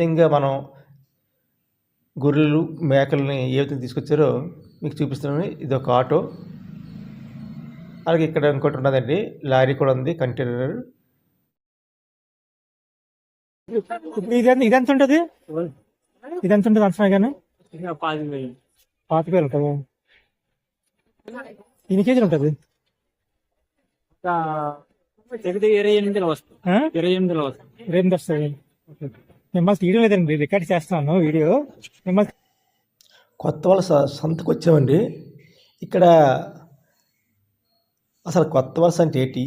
విధంగా మనం గొర్రెలు మేకల్ని ఏ విధంగా తీసుకొచ్చారో మీకు చూపిస్తున్నాను. ఇది ఒక ఆటో. అలాగే ఇక్కడ ఇంకోటి ఉన్నదండి. లారీ కూడా ఉంది కంటైనర్. ఇప్పుడు ఇది ఇదెంత ఉంటుంది? ఇదెంత ఉంటుంది అంచనా కానీ పాతి వేలు. పాతిక వేలు ఉంటుంది? ఎన్ని కేజీలు ఉంటుంది? ఇరవై ఎనిమిదిలో వస్తుంది? ఇరవై ఎనిమిదిలో వస్తుంది. రేపు వస్తుంది మిమ్మల్ని తీయడం లేదండి రికార్డ్ చేస్తున్నాను వీడియో. మిమ్మల్ని కొత్త వలస సంతకు వచ్చామండి. ఇక్కడ అసలు కొత్త వలస అంటే ఏంటి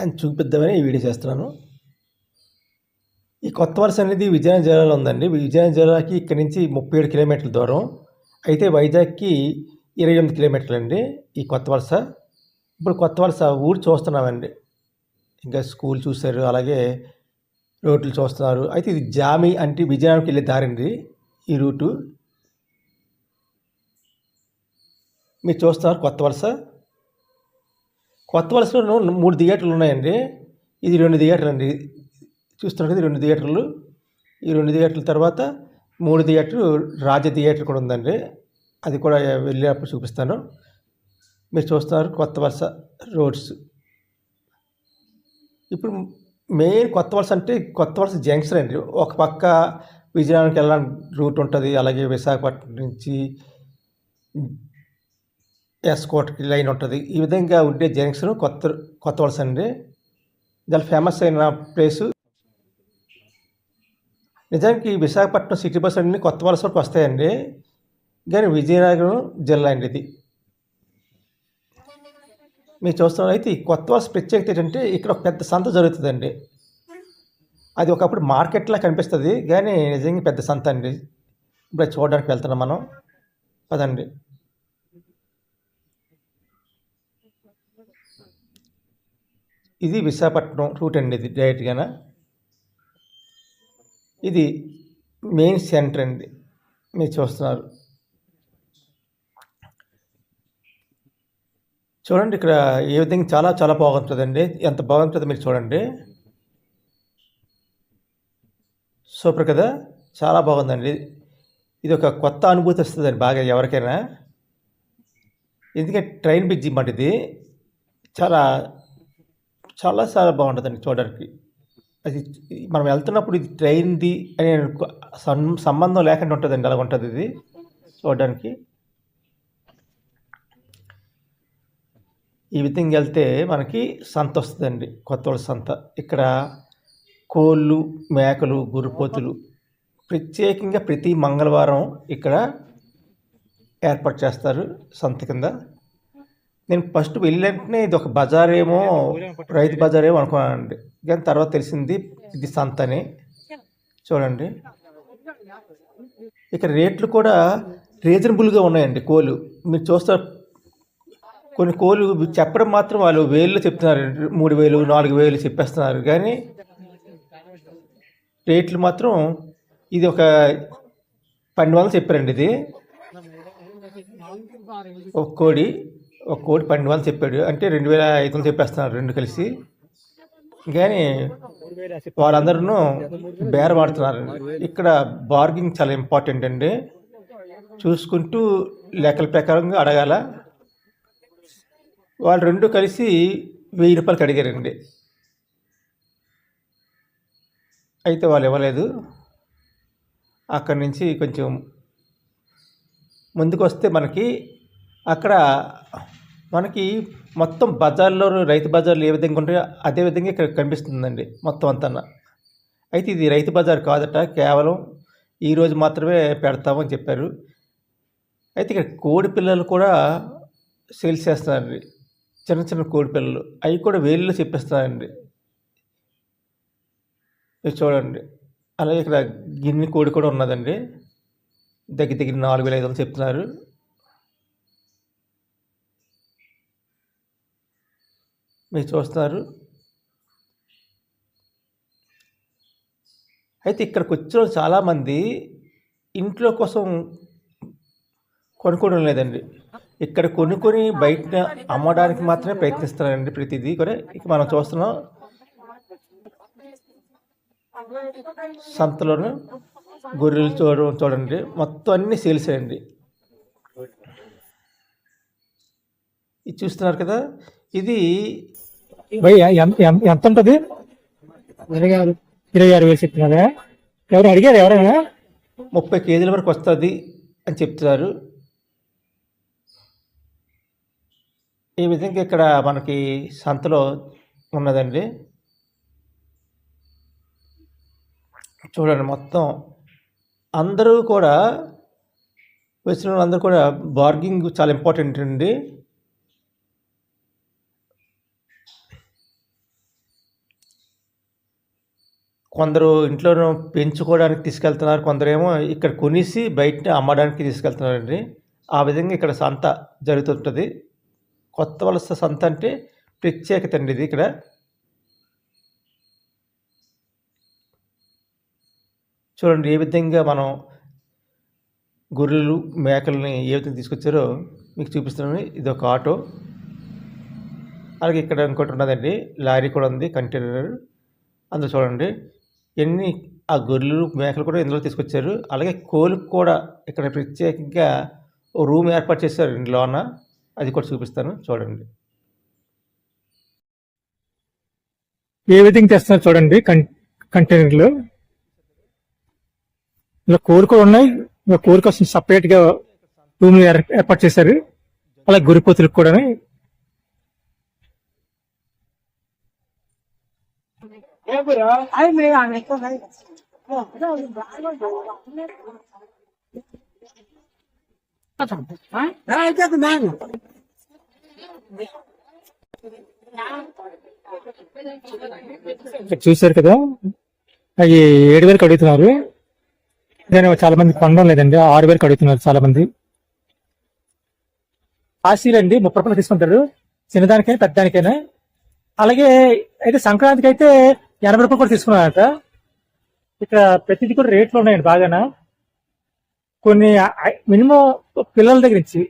అని చూపిద్దామని ఈ వీడియో చేస్తున్నాను. ఈ కొత్త వలస అనేది విజయనగరం జిల్లాలో ఉందండి. విజయనగరం జిల్లాకి ఇక్కడ నుంచి ముప్పై ఏడు కిలోమీటర్ల దూరం. అయితే వైజాగ్కి ఇరవై ఎనిమిది కిలోమీటర్లు అండి ఈ కొత్త వలస ఇప్పుడు కొత్త వలస ఊరు చూస్తున్నామండి. ఇంకా స్కూల్ చూశారు అలాగే రోడ్లు చూస్తున్నారు. అయితే ఇది జామి అంటే విజయనగరంకి వెళ్ళే దారండి ఈ రూటు. మీరు చూస్తున్నారు కొత్త వలస. కొత్త వలసలో మూడు థియేటర్లు ఉన్నాయండి. ఇది రెండు థియేటర్లు అండి. చూస్తున్నారు కదా, రెండు థియేటర్లు. ఈ రెండు థియేటర్ల తర్వాత మూడు థియేటర్ రాజ థియేటర్ కూడా ఉందండి. అది కూడా వెళ్ళేటప్పుడు చూపిస్తాను. మీరు చూస్తున్నారు కొత్త వలస రోడ్స్. ఇప్పుడు మెయిన్ కొత్త వలస అంటే కొత్త వలస జంక్షన్ అండి. ఒక పక్క విజయనగరంకి వెళ్ళడానికి రూట్ ఉంటుంది అలాగే విశాఖపట్నం నుంచి ఎస్కోట్కి లైన్ ఉంటుంది. ఈ విధంగా ఉండే జంక్షన్ కొత్త కొత్త వలస అండి. చాలా ఫేమస్ అయిన ప్లేసు. నిజానికి విశాఖపట్నం సిటీ బస్ అన్ని కొత్త వలస వరకు వస్తాయండి. కానీ విజయనగరం జిల్లా అండి ఇది. మీరు చూస్తున్నారు అయితే ఈ కొత్త వలస ప్రత్యేకత ఏంటంటే ఇక్కడ ఒక పెద్ద సంత జరుగుతుందండి. అది ఒకప్పుడు మార్కెట్లా కనిపిస్తుంది. కానీ నిజంగా పెద్ద సంత అండి. ఇప్పుడు చూడడానికి వెళ్తున్నాం మనం. పదండి. ఇది విశాఖపట్నం రూట్ అండి ఇది డైరెక్ట్గా ఇది మెయిన్ సెంటర్ అండి. మీరు చూస్తున్నారు. చూడండి ఇక్కడ ఏ విధంగా చాలా చాలా బాగుంటుందండి. ఎంత బాగుంటుందో మీరు చూడండి. సూపర్ కదా? చాలా బాగుందండి. ఇది ఒక కొత్త అనుభూతి వస్తుందండి బాగా ఎవరికైనా. ఎందుకంటే ట్రైన్ బ్రిడ్జి మాట ఇది. చాలా చాలా చాలా బాగుంటుందండి చూడడానికి. అది మనం వెళ్తున్నప్పుడు ఇది ట్రైన్ది అనే సం- సంబంధం లేకుండా ఉంటుందండి అలా ఉంటుంది ఇది చూడడానికి. ఈ విధంగా వెళ్తే మనకి సంత వస్తుందండి. కొత్త వాళ్ళ సంత. ఇక్కడ కోళ్ళు మేకలు గురుపోతులు ప్రత్యేకంగా ప్రతి మంగళవారం ఇక్కడ ఏర్పాటు చేస్తారు సంత కింద. నేను ఫస్ట్ వెళ్ళినట్టునే ఇది ఒక బజారేమో రైతు బజారేమో అనుకున్నానండి. కానీ తర్వాత తెలిసింది ఇది సంత అని చూడండి. ఇక్కడ రేట్లు కూడా రీజనబుల్గా ఉన్నాయండి కోళ్ళు. మీరు చూస్తారు కొన్ని కోళ్ళు చెప్పడం మాత్రం వాళ్ళు వేలు చెప్తున్నారు. మూడు వేలు నాలుగు వేలు చెప్పేస్తున్నారు. కానీ రేట్లు మాత్రం ఇది ఒక పన్నెండు వందలు చెప్పారండి ఇది. ఒక కోడి ఒక కోడి పన్నెండు వందలు చెప్పాడు. అంటే రెండు వేల ఐదు వందలు చెప్పేస్తున్నారు రెండు కలిసి. కానీ వాళ్ళందరూ బేరం ఆడుతున్నారు ఇక్కడ బార్గింగ్ చాలా ఇంపార్టెంట్ అండి. చూసుకుంటూ లెక్కల ప్రకారంగా అడగాల. వాళ్ళు రెండు కలిసి వెయ్యి రూపాయలకి అడిగారండి. అయితే వాళ్ళు ఇవ్వలేదు. అక్కడి నుంచి కొంచెం ముందుకు వస్తే మనకి అక్కడ మనకి మొత్తం బజార్లో రైతు బజార్లు ఏ విధంగా ఉంటాయో అదే విధంగా ఇక్కడ కనిపిస్తుందండి మొత్తం అంతా అయితే ఇది రైతు బజార్ కాదట కేవలం ఈరోజు మాత్రమే పెడతామని చెప్పారు. అయితే ఇక్కడ కోడి పిల్లలు కూడా సేల్స్ చేస్తున్నారండి. చిన్న చిన్న కోడి పిల్లలు. అవి కూడా వేలులో చెప్పిస్తాయండి. ఇది చూడండి. అలాగే ఇక్కడ గిన్నె కోడి కూడా ఉన్నదండి. దగ్గర దగ్గర నాలుగు వేల ఐదు వందలు చెప్తున్నారు. మీరు చూస్తున్నారు. అయితే ఇక్కడికి వచ్చిన చాలామంది ఇంట్లో కోసం కొనుక్కోవడం లేదండి. ఇక్కడ కొనుక్కొని బయట అమ్మడానికి మాత్రమే ప్రయత్నిస్తున్నారండి ప్రతిదీ కూడా. ఇక మనం చూస్తున్నాం. సంతలోను గొర్రెలు చూడ చూడండి. మొత్తం అన్నీ సేల్స్ అండి. ఇది చూస్తున్నారు కదా. ఇది భయ్ ఎంత ఎంత- ఎంత ఉంటుంది ఇరవై ఆరు వేలు చెప్తున్నారా? ఎవరు అడిగారు ఎవరైనా? ముప్పై కేజీల వరకు వస్తుంది అని చెప్తున్నారు. ఈ విధంగా ఇక్కడ మనకి సంతలో ఉన్నదండి. చూడండి మొత్తం అందరూ కూడా వచ్చిన వాళ్ళందరూ కూడా బార్గింగ్ చాలా ఇంపార్టెంట్ అండి. కొందరు ఇంట్లో పెంచుకోవడానికి తీసుకెళ్తున్నారు కొందరేమో ఇక్కడ కొనేసి బయట అమ్మడానికి తీసుకెళ్తున్నారండి. ఆ విధంగా ఇక్కడ సంత జరుగుతుంటుంది. కొత్త వలస సంత అంటే ప్రత్యేకత అండి ఇది ఇక్కడ. చూడండి ఏ విధంగా మనం గొర్రెలు మేకలని ఏ విధంగా తీసుకొచ్చారో మీకు చూపిస్తున్నాను. ఇది ఒక ఆటో. అలాగే ఇక్కడ ఇంకోటి ఉన్నదండి లారీ కూడా ఉంది కంటైనర్. అందులో చూడండి ఎన్ని ఆ గొర్రెలు మేకలు కూడా ఇందులో తీసుకొచ్చారు. అలాగే కోళ్ళకు కూడా ఇక్కడ ప్రత్యేకంగా రూమ్ ఏర్పాటు చేశారు లోన అది కూడా చూపిస్తాను. చూడండి. ఏ విధంగా తెస్తున్నారు చూడండి కంటైనర్లు. ఇలా కోరు కూడా ఉన్నాయి. ఇలా కోరు కోసం సపరేట్గా రూమ్ ఏర్పాటు చేశారు. అలా గురిపోతులకు కూడా ఇక్కడ చూశారు కదా? అవి ఏడు వేలకు అడుగుతున్నారు. నేను చాలా మంది కొనడం లేదండి. ఆరు వేలకు అడుగుతున్నారు చాలా మంది. కాశీలు అండి. ముప్పై రూపాయలు తీసుకుంటారు. చిన్నదానికైనా పెద్దదానికైనా. అలాగే అయితే సంక్రాంతికి అయితే ఎనభై రూపాయలు కూడా తీసుకున్నారట. ఇక్కడ ప్రతిదీ కూడా రేట్లు ఉన్నాయండి బాగానా. కొన్ని మినిమం పిల్లల దగ్గర నుంచి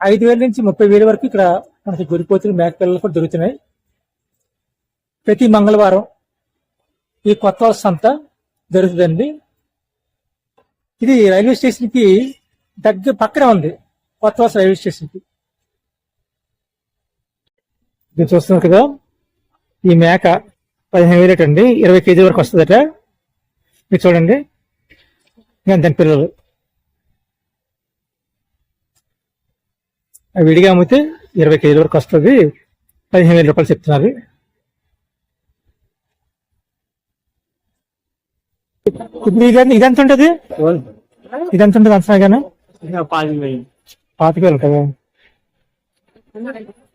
ఐదు వేల నుంచి ముప్పై వేల వరకు ఇక్కడ మనకి గురిపోతులు మేక పిల్లలు కూడా దొరుకుతున్నాయి. ప్రతి మంగళవారం ఈ కొత్త సంత జరుగుతుందండి. ఇది రైల్వే స్టేషన్కి దగ్గర పక్కనే ఉంది కొత్త రైల్వే స్టేషన్కి. ఇది చూస్తున్నారు కదా ఈ మేక పదిహేను వేలు అండి ఇరవై కేజీ వరకు వస్తుందట. మీరు చూడండి నేను దాని పిల్లలు. అవి విడిగా అమ్మితే ఇరవై కేజీల వరకు వస్తుంది. పదిహేను వేల రూపాయలు చెప్తున్నారు. ఇదెంత ఉంటది? ఇదెంత ఉంటుంది అంచనా ఇంకా పాతిక వేలు. ఉంటుందా.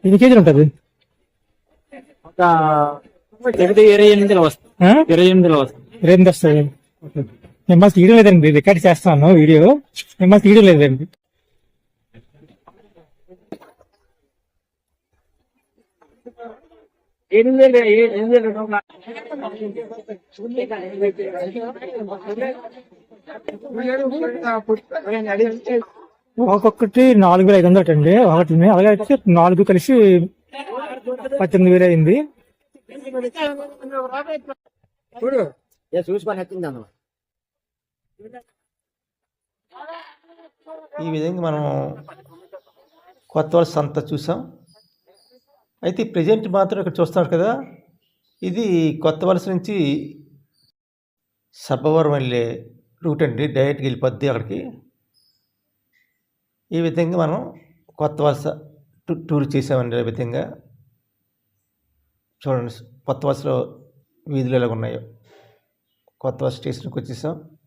ఎన్ని కేజీలు ఉంటది? ఇరవై ఎనిమిదిలో వస్తుంది? ఇరవై ఎనిమిదిలో వస్తుంది. రేపు వస్తుంది. మిమ్మల్ని తీయడం లేదండి. రికార్డ్ చేస్తాను వీడియో. మిమ్మల్ని తీయడం లేదండి. ఎనిమిది వేలు ఎనిమిది వేలు ఒక్కొక్కటి నాలుగు వేల ఐదు వందలు అండి ఒకటి అలాగే అయితే నాలుగు కలిసి పద్దెనిమిది వేలు అయింది. చూసుకొని ఎత్తుందాను ఈ విధంగా మనం కొత్త వలస సంత చూసాం. అయితే ప్రజెంట్ మాత్రం ఇక్కడ చూస్తున్నారు కదా ఇది కొత్త వలస నుంచి సబ్బవరం వెళ్ళే రూట్ అండి డైరెక్ట్గా వెళ్ళిపోద్ది అక్కడికి. ఈ విధంగా మనం కొత్త వలస టూ- టూర్ చేసామండి ఈ విధంగా. చూడండి కొత్త వలసలో వీధులు ఎలాగ ఉన్నాయో. కొత్త వలస స్టేషన్కి వచ్చేసాం.